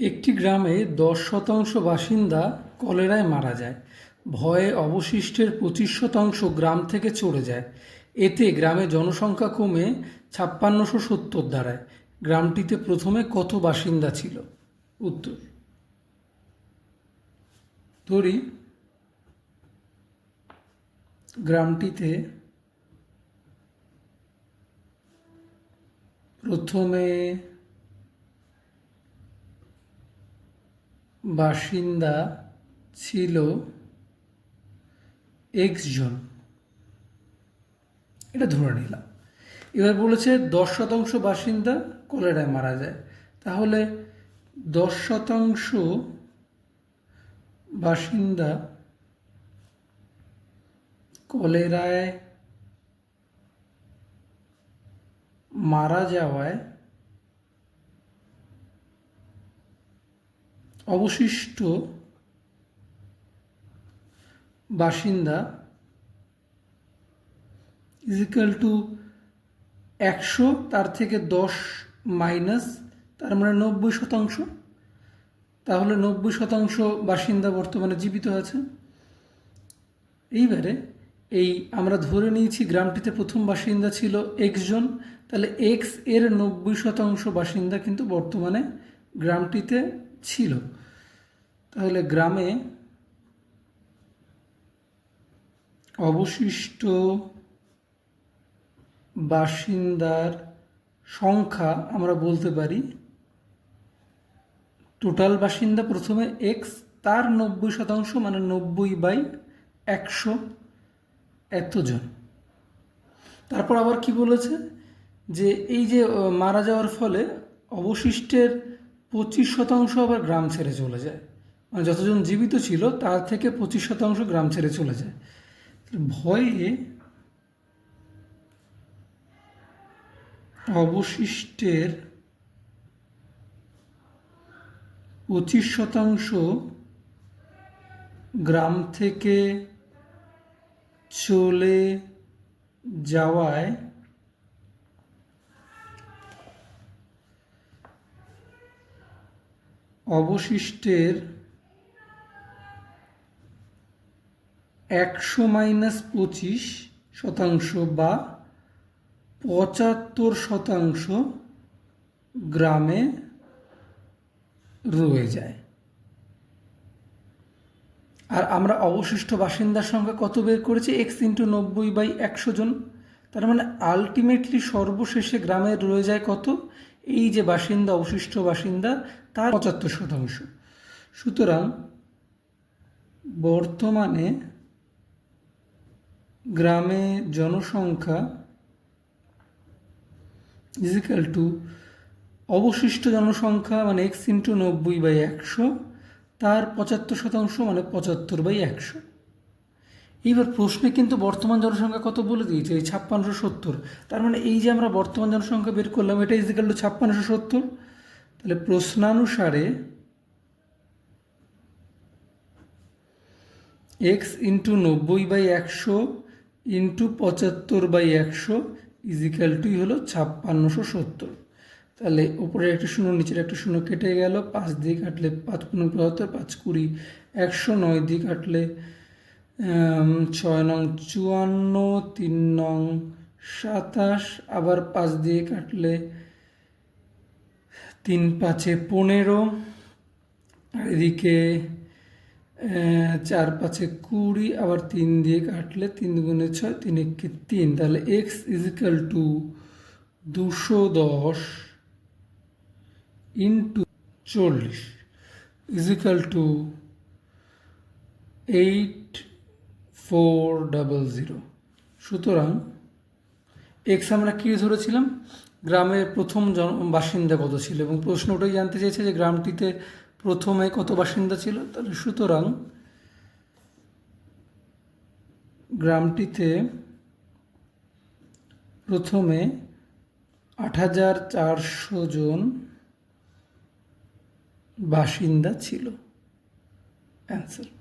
একটি গ্রামে দশ শতাংশ বাসিন্দা কলেরায় মারা যায়। ভয়ে অবশিষ্টের পঁচিশ শতাংশ গ্রাম থেকে চলে যায়। এতে গ্রামে জনসংখ্যা কমে ছাপ্পান্নশো সত্তর দাঁড়ায়। গ্রামটিতে প্রথমে কত বাসিন্দা ছিল? উত্তর। ধরি, গ্রামটিতে প্রথমে বাসিন্দা ছিল এক্স জন এটা ধরে নিলাম। এবার বলেছে দশ শতাংশ বাসিন্দা কলেরায় মারা যায়। তাহলে দশ শতাংশ বাসিন্দা কলেরায় মারা যাওয়ায় অবশিষ্ট বাসিন্দা ইজিক্যাল টু একশো, তার থেকে দশ মাইনাস তার মানে নব্বই শতাংশ। তাহলে নব্বই শতাংশ বাসিন্দা বর্তমানে জীবিত আছে। এইবারে এই আমরা ধরে নিয়েছি গ্রামটিতে প্রথম বাসিন্দা ছিল এক্স জন। তাহলে এক্সের নব্বই শতাংশ বাসিন্দা কিন্তু বর্তমানে গ্রামটিতে ছিল। তাহলে গ্রামে অবশিষ্ট বাসিন্দার সংখ্যা আমরা বলতে পারি, টোটাল বাসিন্দা প্রথমে এক্স তার নব্বই শতাংশ মানে নব্বই বাই একশো এতজন তারপর আবার কি বলেছে? যে এই যে মারা যাওয়ার ফলে অবশিষ্টের পঁচিশ শতাংশ আবার গ্রাম ছেড়ে চলে যায়। মানে যতজন জীবিত ছিল, তার থেকে পঁচিশ শতাংশ গ্রাম ছেড়ে চলে যায়। ভয়ে অবশিষ্টের পঁচিশ শতাংশ গ্রাম থেকে চলে যাওয়ায় অবশিষ্টের একশো মাইনাস পঁচিশ শতাংশ বা পঁচাত্তর শতাংশ গ্রামে রয়ে যায়। আর আমরা অবশিষ্ট বাসিন্দার সংখ্যা কত বের করেছি? এক্স ইন্টু নব্বই বাই একশো জন। তার মানে আলটিমেটলি সর্বশেষে গ্রামে রয়ে যায় কত? এই যে বাসিন্দা, অবশিষ্ট বাসিন্দা, তার পঁচাত্তর শতাংশ। সুতরাং বর্তমানে গ্রামে জনসংখ্যা ইজিক্যাল টু অবশিষ্ট জনসংখ্যা মানে এক্স ইন্টু নব্বই বাই একশো, তার পঁচাত্তর শতাংশ মানে পঁচাত্তর বাই একশো। এইবার প্রশ্নে কিন্তু বর্তমান জনসংখ্যা কত বলে দিয়েছে? এই ছাপ্পান্নশো সত্তর। তার মানে এই যে আমরা বর্তমান জনসংখ্যা বের করলাম, এটা ইজিক্যাল টু ছাপ্পান্নশো সত্তর? তাহলে প্রশ্নানুসারে এক্স ইন্টু নব্বই বাই একশো ইন্টু পঁচাত্তর বাই একশো ইজিক্যাল টুই হলো ছাপ্পান্নশো সত্তর। তাহলে উপরে একটা শূন্য, নিচের একটা শূন্য কেটে গেল, পাঁচ দিয়ে কাটলে পাঁচ পনেরো পঁচাত্তর পাঁচ কুড়ি। একশো নয় দিয়ে কাটলে ছয় নং চুয়ান্ন, তিন নং সাতাশ, আবার পাঁচ দিয়ে কাটলে তিন পাঁচে পনেরো এদিকে চার পাঁচে কুড়ি, আবার তিন দিয়ে কাটলে তিন গুণে ছয়, তিন একে তিন। তাহলে এক্স ইজিক্যাল টু দুশো দশ ইন্টু চল্লিশ equal to eight four double zero সুতরাং এক্স আমরা কী ধরেছিলাম? গ্রামের প্রথম জন বাসিন্দা কত ছিল? এবং প্রশ্ন ওটাই জানতে চেয়েছে যে গ্রামটিতে প্রথমে কত বাসিন্দা ছিল? তাহলে সুতরাং গ্রামটিতে প্রথমে আট হাজার চারশো জন বাসিন্দা ছিল। অ্যান্সার